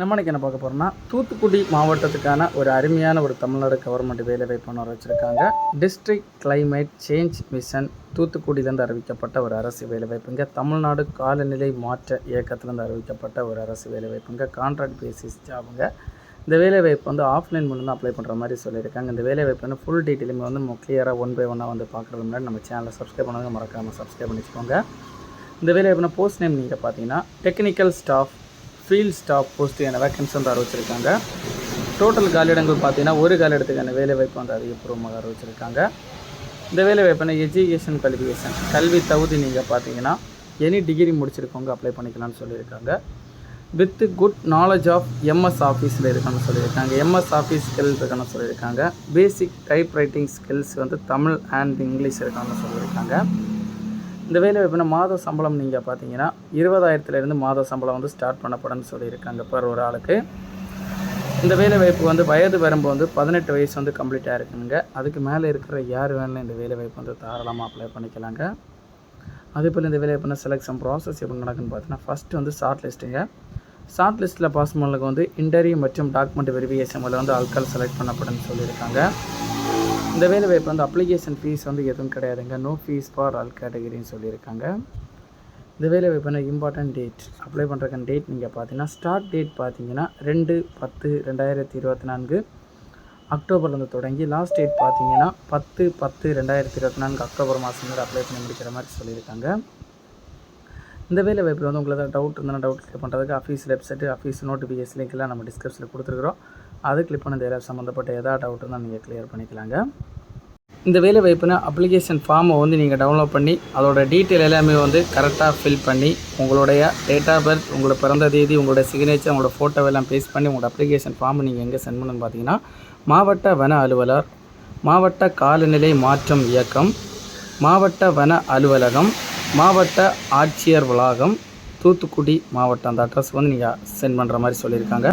நம்ம என்ன பார்க்க போகிறோம்னா தூத்துக்குடி மாவட்டத்துக்கான ஒரு அருமையான ஒரு தமிழ்நாடு கவர்மெண்ட் வேலைவாய்ப்பு ஒன்று வச்சுருக்காங்க. டிஸ்ட்ரிக்ட் கிளைமேட் சேஞ்ச் மிஷன் தூத்துக்குடியிலேருந்து அறிவிக்கப்பட்ட ஒரு அரசு வேலைவாய்ப்புங்க தமிழ்நாடு காலநிலை மாற்ற இயக்கத்திலேருந்து அறிவிக்கப்பட்ட ஒரு அரசு வேலைவாய்ப்புங்க கான்ட்ராக்ட் பேசிஸ் ஜாபுங்க. இந்த வேலைவாய்ப்பு வந்து ஆஃப்லைன் மூலம் தான் அப்ளை பண்ணுற மாதிரி சொல்லியிருக்காங்க. இந்த வேலைவாய்ப்பு வந்து ஃபுல் டீட்டெயிலுமே வந்து நம்ம கிளியராக ஒன் பை ஒன்னாக வந்து பார்க்குறது முன்னாடி நம்ம சேனலை சப்ஸ்கிரைப் பண்ணாங்க மறக்காமல் சப்ஸ்கிரைப் பண்ணிக்கோங்க. இந்த வேலைவாய்ப்புனா போஸ்ட் நேம் நீங்கள் பார்த்தீங்கன்னா டெக்னிக்கல் ஸ்டாஃப் ஃபீல்ட் ஸ்டாஃப் போஸ்ட்டுக்கான வேக்கன்ஸ் வந்து அறிவிச்சிருக்காங்க. டோட்டல் காலியிடங்கள் பார்த்தீங்கன்னா ஒரு காலியிடத்துக்கான வேலைவாய்ப்பு வந்து அதிகப்பூர்வமாக அறிவிச்சிருக்காங்க. இந்த வேலைவாய்ப்புனா எஜுகேஷன் குவாலிஃபிகேஷன் கல்வி தகுதி நீங்கள் பார்த்தீங்கன்னா எனி டிகிரி முடிச்சிருக்கவங்க அப்ளை பண்ணிக்கலாம்னு சொல்லியிருக்காங்க. With good knowledge of MS ஆஃபீஸில் இருக்கணும்னு சொல்லியிருக்காங்க. எம்எஸ் ஆஃபீஸ் ஸ்கில் இருக்கணும்னு சொல்லியிருக்காங்க. பேசிக் டைப் ரைட்டிங் ஸ்கில்ஸ் வந்து தமிழ் அண்ட் இங்கிலீஷ் இருக்கணும்னு சொல்லியிருக்காங்க. இந்த வேலை வாய்ப்புனா மாத சம்பளம் நீங்கள் பார்த்தீங்கன்னா இருபதாயிரத்துலேருந்து மாத சம்பளம் வந்து ஸ்டார்ட் பண்ணப்படும்னு சொல்லியிருக்காங்க பர் ஒரு ஆளுக்கு. இந்த வேலை வாய்ப்பு வந்து வயது வரம்பு வந்து பதினெட்டு வயசு வந்து கம்ப்ளீட் ஆகிருக்குங்க அதுக்கு மேலே இருக்கிற யார் வேணாலும் இந்த வேலை வாய்ப்பு வந்து தாராளமாக அப்ளை பண்ணிக்கலாங்க. அதே போல் இந்த வேலை வாய்ப்புனா செலெக்ஷன் ப்ராசஸ் எப்படி நடக்குன்னு பார்த்தீங்கன்னா ஃபஸ்ட்டு வந்து ஷார்ட் லிஸ்ட்டுங்க ஷார்ட் லிஸ்ட்டில் பாஸ் பண்ணலுக்கு வந்து இன்டர்வியூ மற்றும் டாக்குமெண்ட் வெரிஃபிகேஷன் மூலம் வந்து ஆட்கள் செலக்ட் பண்ணப்படும்னு சொல்லியிருக்காங்க. இந்த வேலை வாய்ப்பு வந்து அப்ளிகேஷன் ஃபீஸ் வந்து எதுவும் கிடையாதுங்க. நோ ஃபீஸ் ஃபார் ஆல் கேட்டகிரின்னு சொல்லியிருக்காங்க. இந்த வேலை வாய்ப்புனா இம்பார்ட்டன்ட் டேட் அப்ளை பண்ணுறக்கான டேட் நீங்கள் பார்த்தீங்கன்னா ஸ்டார்ட் டேட் பார்த்தீங்கன்னா ரெண்டு பத்து ரெண்டாயிரத்தி இருபத்தி நான்கு அக்டோபர்லேருந்து தொடங்கி லாஸ்ட் டேட் பார்த்தீங்கன்னா பத்து பத்து ரெண்டாயிரத்தி இருபத்தி நான்கு அக்டோபர் மாதம் வரை அப்ளை பண்ணி முடிக்கிற மாதிரி சொல்லியிருக்காங்க. இந்த வேலை வாய்ப்பில் வந்து உங்களுக்கு ஏதாவது டவுட் இருந்தால் டவுட் கிளியர் பண்ணுறதுக்கு ஆஃபீஸ் வெப்சைட்டு ஆஃபீஸ் நோட்டிஃபிகேஷன் லிங்க்லாம் நம்ம டிஸ்கிரிப்ஷனில் கொடுத்துருக்குறோம். அது கிளிக் பண்ண தேவை சம்மந்தப்பட்ட எதா டவுட் நீங்கள் கிளியர் பண்ணிக்கலாங்க. இந்த வேலை வாய்ப்புனா அப்ளிகேஷன் ஃபார்மை வந்து நீங்கள் டவுன்லோட் பண்ணி அதோட டீட்டெயில் எல்லாமே வந்து கரெக்டாக ஃபில் பண்ணி உங்களுடைய டேட் ஆஃப் பர்த் உங்களோட பிறந்த தேதி உங்களோட சிக்னேச்சர் உங்களோட ஃபோட்டோ எல்லாம் பேஸ்ட் பண்ணி உங்களோட அப்ளிகேஷன் ஃபார்மை நீங்கள் எங்கே சென்ட் பண்ணணும்னு பார்த்தீங்கன்னா மாவட்ட வன அலுவலர் மாவட்ட காலநிலை மாற்றம் இயக்கம் மாவட்ட வன அலுவலகம் மாவட்ட ஆட்சியர் வளாகம் தூத்துக்குடி மாவட்டம். அந்த அட்ரஸ் வந்து நீங்கள் சென்ட் பண்ணுற மாதிரி சொல்லியிருக்காங்க.